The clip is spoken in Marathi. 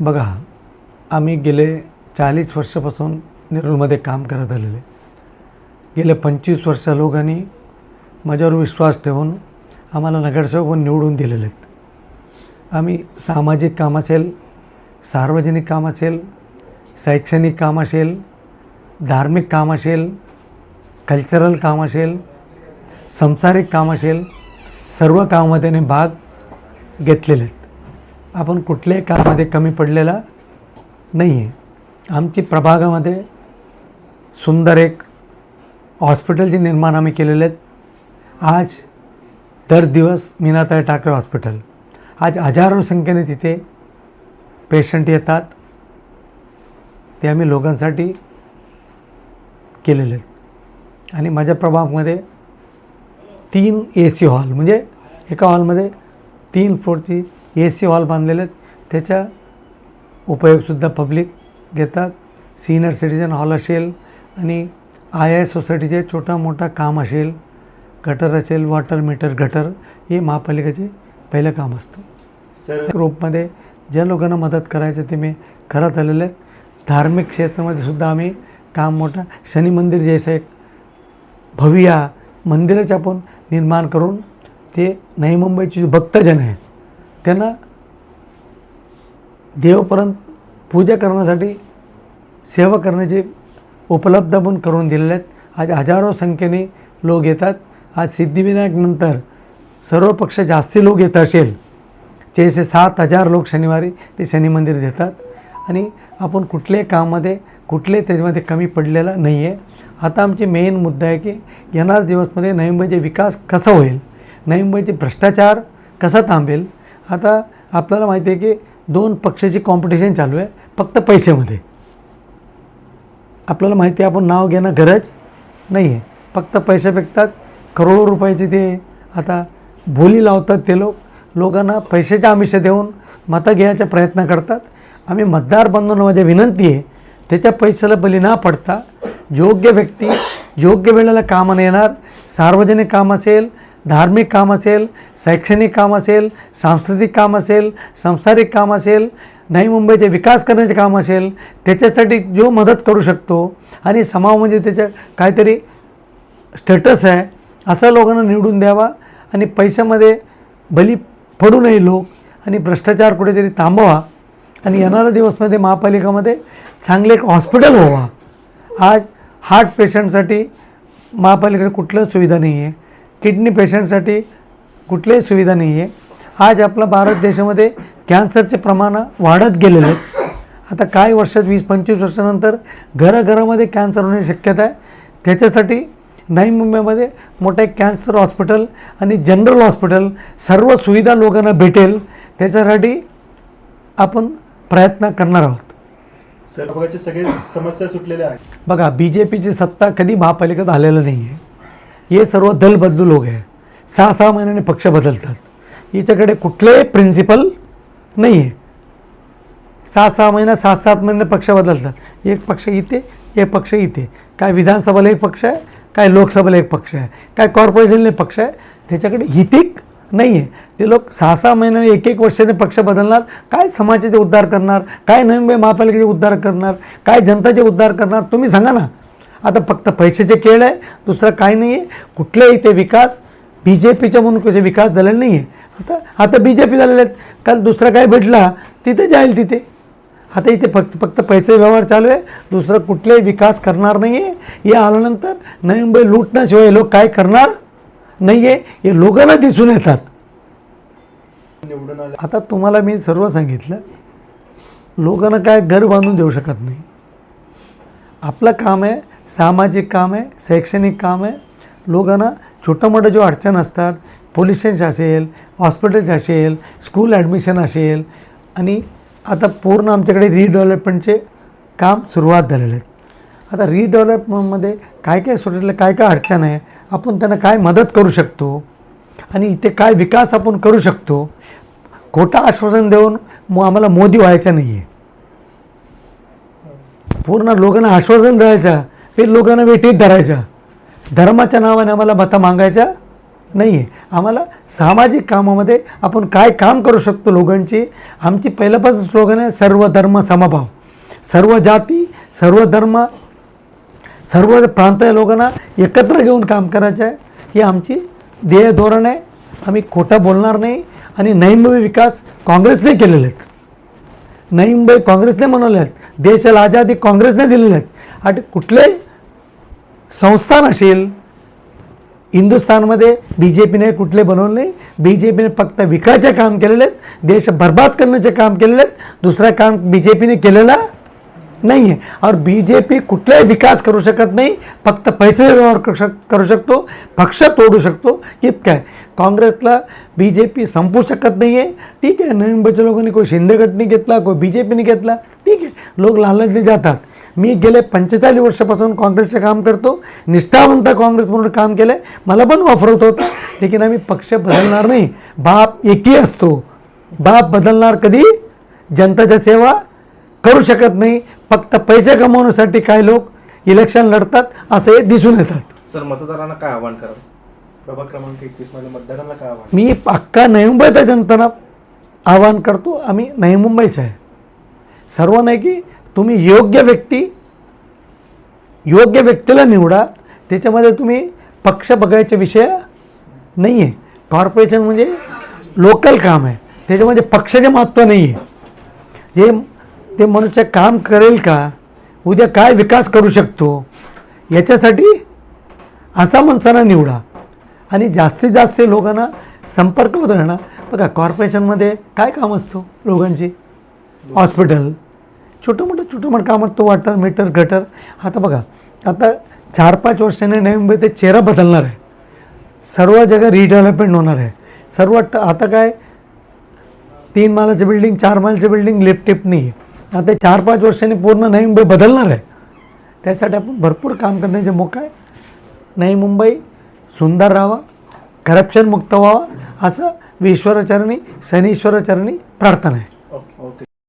बघा आम्ही गेले चाळीस वर्षापासून नेरूळमध्ये काम करत आलेले गेले पंचवीस वर्ष लोकांनी माझ्यावर विश्वास ठेवून आम्हाला नगरसेवक निवडून दिलेले आहेत. आम्ही सामाजिक काम असेल सार्वजनिक काम असेल शैक्षणिक काम असेल धार्मिक काम असेल कल्चरल काम असेल संसारिक काम असेल सर्व कामामध्ये भाग घेतलेले आहेत. आपण कुठल्याही कामामध्ये कमी पडलेला नाही आहे आमची प्रभागामध्ये सुंदर एक हॉस्पिटलचे निर्माण आम्ही केलेले आहेत. आज दर दिवस मीनाताई ठाकरे हॉस्पिटल आज हजारो संख्येने तिथे पेशंट येतात. ते आम्ही लोकांसाठी केलेले आहेत. आणि माझ्या प्रभागामध्ये तीन ए सी हॉल म्हणजे एका हॉलमध्ये तीन फ्लोरची ए सी हॉल बांधलेले आहेत. त्याचा उपयोगसुद्धा पब्लिक घेतात. सिनियर सिटीजन हॉल असेल आणि आय आय सोसायटीचे छोटा मोठा काम असेल गटर असेल वॉटर मीटर गटर हे महापालिकेचे पहिलं काम असतं. सर ग्रुपमध्ये ज्या लोकांना मदत करायचं ते मी करत आलेले आहेत. धार्मिक क्षेत्रामध्ये सुद्धा आम्ही काम मोठं शनी मंदिर जैसे एक भव्य मंदिराचे आपण निर्माण करून ते नवी मुंबईचे जे भक्तजन आहे त्यांना देवपर्यंत पूजा करण्यासाठी सेवा करण्याचे उपलब्ध पण करून दिलेले आहेत. आज हजारो संख्येने लोक येतात. आज सिद्धिविनायकनंतर सर्व पक्ष जास्ती लोक येत असेल. जैसे सात हजार लोक शनिवारी ते शनी मंदिर देतात आणि आपण कुठल्याही कामामध्ये कुठले त्याच्यामध्ये कमी पडलेला नाही आहे आता आमचे मेन मुद्दा आहे की येणार दिवसमध्ये नवी मुंबईचे म्हणजे विकास कसा होईल? नवी मुंबईचे म्हणजे भ्रष्टाचार कसा थांबेल? आता आपल्याला माहिती आहे की दोन पक्षाची कॉम्पिटिशन चालू आहे फक्त पैशामध्ये. आपल्याला माहिती आहे आपण नाव घेणं गरज नाही आहे. फक्त पैसे फेकतात करोडो रुपयाचे ते आता बोली लावतात ते लोक. लोकांना पैशाच्या आमिष देऊन मतं घ्यायचा प्रयत्न करतात. आम्ही मतदार बांधून माझ्या विनंती आहे त्याच्या पैशाला बली ना पडता योग्य व्यक्ती योग्य वेळेला कामाला येणार सार्वजनिक काम असेल धार्मिक काम असेल शैक्षणिक काम असेल सांस्कृतिक काम असेल सांसारिक काम असेल नवी मुंबईचे विकास करण्याचे काम असेल त्याच्यासाठी जो मदत करू शकतो आणि समाव म्हणजे त्याच्या काहीतरी स्टेटस आहे असा लोकांना निवडून द्यावा आणि पैशामध्ये बली पडू नये लोक आणि भ्रष्टाचार कुठेतरी थांबवा आणि येणाऱ्या दिवसमध्ये महापालिकामध्ये चांगले एक हॉस्पिटल व्हावा. आज हार्ट पेशंटसाठी महापालिकेकडे कुठलंच सुविधा नाही आहे किडनी पेशंटसाठी कुठल्याही सुविधा नाही आहे आज आपला भारत देशामध्ये कॅन्सरचे प्रमाण वाढत गेलेले आहेत. आता काही वर्षात वीस पंचवीस वर्षानंतर घराघरामध्ये कॅन्सर होण्याची शक्यता आहे. त्याच्यासाठी नवी मुंबईमध्ये मोठं एक कॅन्सर हॉस्पिटल आणि जनरल हॉस्पिटल सर्व सुविधा लोकांना भेटेल. त्याच्यासाठी आपण प्रयत्न करणार आहोत. सर सगळे समस्या सुटलेल्या आहेत. बघा बी जे पीची सत्ता कधी महापालिकेत आलेलं नाही आहे हे सर्व दल बदलू लोक आहे. सहा सहा महिन्याने पक्ष बदलतात. याच्याकडे कुठलंही प्रिन्सिपल नाही आहे सहा सहा महिना सात सात महिने पक्ष बदलतात. एक पक्ष इथे एक पक्ष इथे. काय विधानसभेला एक पक्ष आहे काय लोकसभेला एक पक्ष आहे काय कॉर्पोरेशनला एक पक्ष आहे त्याच्याकडे हितिक नाही आहे ते लोक सहा सहा महिन्याने एक एक वर्षाने पक्ष बदलणार. काय समाजाचे उद्धार करणार? काय नवी मुंबई महापालिकेचे उद्धार करणार? काय जनताचे उद्धार करणार? तुम्ही सांगा ना. आता फक्त पैशाचे खेळ आहे दुसरं काही नाही आहे कुठलाही ते विकास बी जे पीच्या म्हणून कसे विकास झालेला नाही आहे आता आता बी जे पी झालेले आहेत. काल दुसरा काय भेटला तिथे जाईल तिथे. आता इथे फक्त फक्त पैसे व्यवहार चालू आहे. दुसरं कुठलाही विकास करणार नाही आहे हे आल्यानंतर नवी मुंबई लुटण्याशिवाय लोक काय करणार नाही आहे हे लोकांना दिसून येतात. निवडून आता तुम्हाला मी सर्व सांगितलं. लोकांना काय घर बांधून देऊ शकत नाही. आपलं काम आहे सामाजिक काम आहे शैक्षणिक काम आहे. लोकांना छोटं मोठं जो अडचण असतात पोलीस स्टेशन असेल हॉस्पिटल्स असेल स्कूल ॲडमिशन असेल आणि आता पूर्ण आमच्याकडे रिडेव्हलपमेंटचे काम सुरुवात झालेले आहेत. आता रिडेव्हलपमेंटमध्ये काय काय सुटलेलं काय काय अडचण आहे आपण त्यांना काय मदत करू शकतो आणि इथे काय विकास आपण करू शकतो खोटं आश्वासन देऊन मग आम्हाला मोदी व्हायचं नाही आहे पूर्ण लोकांना आश्वासन द्यायचं हे लोकांना वेटीत धरायचं धर्माच्या नावाने आम्हाला मता मागायच्या नाही आहे आम्हाला सामाजिक कामामध्ये आपण काय काम करू शकतो लोकांची? आमची पहिल्यापासून स्लोगन आहे सर्व धर्म समभाव. सर्व जाती सर्व धर्म सर्व प्रांतीय लोकांना एकत्र घेऊन काम करायचं आहे. ही आमची ध्येय धोरण आहे. आम्ही खोटं बोलणार नाही आणि नैमवी विकास काँग्रेसने केलेले आहेत. नई मुंबई काँग्रेसने बनवले आहेत. देशाला आझादी काँग्रेसने दिलेले आहेत. आणि कुठले संस्थान असेल हिंदुस्थानमध्ये बी जे पीने कुठले बनवले नाही. बी जे पीने फक्त विकायचे काम केलेले आहेत देश बर्बाद करण्याचे काम केलेले आहेत. दुसरं काम बी जे पीने केलेला नाही आहे और बी जे पी कुठलाही विकास करू शकत नाही फक्त पैसे व्यवहार करू शक करू शकतो पक्ष तोडू शकतो इतकं आहे. काँग्रेसला बी जे पी संपू शकत नाही आहे ठीक आहे नवीन बच्चे लोकांनी कोणी शिंदे गटने घेतला कोणी बी जे पीने घेतला ठीक आहे. लोक लालच जातात. मी गेले पंचेचाळीस वर्षापासून काँग्रेसचे काम करतो निष्ठावंत काँग्रेस म्हणून काम केलं आहे मला पण ऑफर होत लेकिन आम्ही पक्ष बदलणार नाही. बाप एकही असतो. बाप बदलणार कधी? जनताच्या सेवा करू शकत नाही. फक्त पैसे कमवण्यासाठी काही लोक इलेक्शन लढतात असं हे दिसून येतात. सर मतदारांना काय आव्हान कराल? प्रभाग क्रमांक एकवीसमध्ये मतदारांना काय आव्हान? मी अख्खा नवी मुंबईच्या जनतेला आवाहन करतो. आम्ही नवी मुंबईचं आहे. सर्व नाही की तुम्ही योग्य व्यक्ती योग्य व्यक्तीला निवडा. त्याच्यामध्ये तुम्ही पक्ष बघायचा विषय नाही आहे कॉर्पोरेशन म्हणजे लोकल काम आहे. त्याच्यामध्ये पक्षाचे महत्त्व नाही आहे जे ते मनुष्य काम करेल का उद्या काय विकास करू शकतो याच्यासाठी असा माणसांना निवडा. आणि जास्तीत जास्त लोकांना संपर्क राहणार बघा कॉर्पोरेशनमध्ये काय काम असतो लोकांची? हॉस्पिटल छोटं मोठं छोटं मोठं काम असतं वाटर मीटर गटर आता बघा आता चार पाच वर्षाने नवी मुंबई ते चेहरा बदलणार आहे. सर्व जगा रिडेव्हलपमेंट होणार आहे. सर्व आता काय तीन मालाचं बिल्डिंग चार मालाचं बिल्डिंग लिफ्ट नाही आहे आता चार पाच वर्षांनी पूर्ण नवी मुंबई बदलणार आहे. त्यासाठी आपण भरपूर काम करण्याचे मोका आहे. नवी मुंबई सुंदर राहावा करप्शन मुक्त व्हावा असं विश्वराचरणी शनीश्वराचरणी प्रार्थना आहे. Okay okay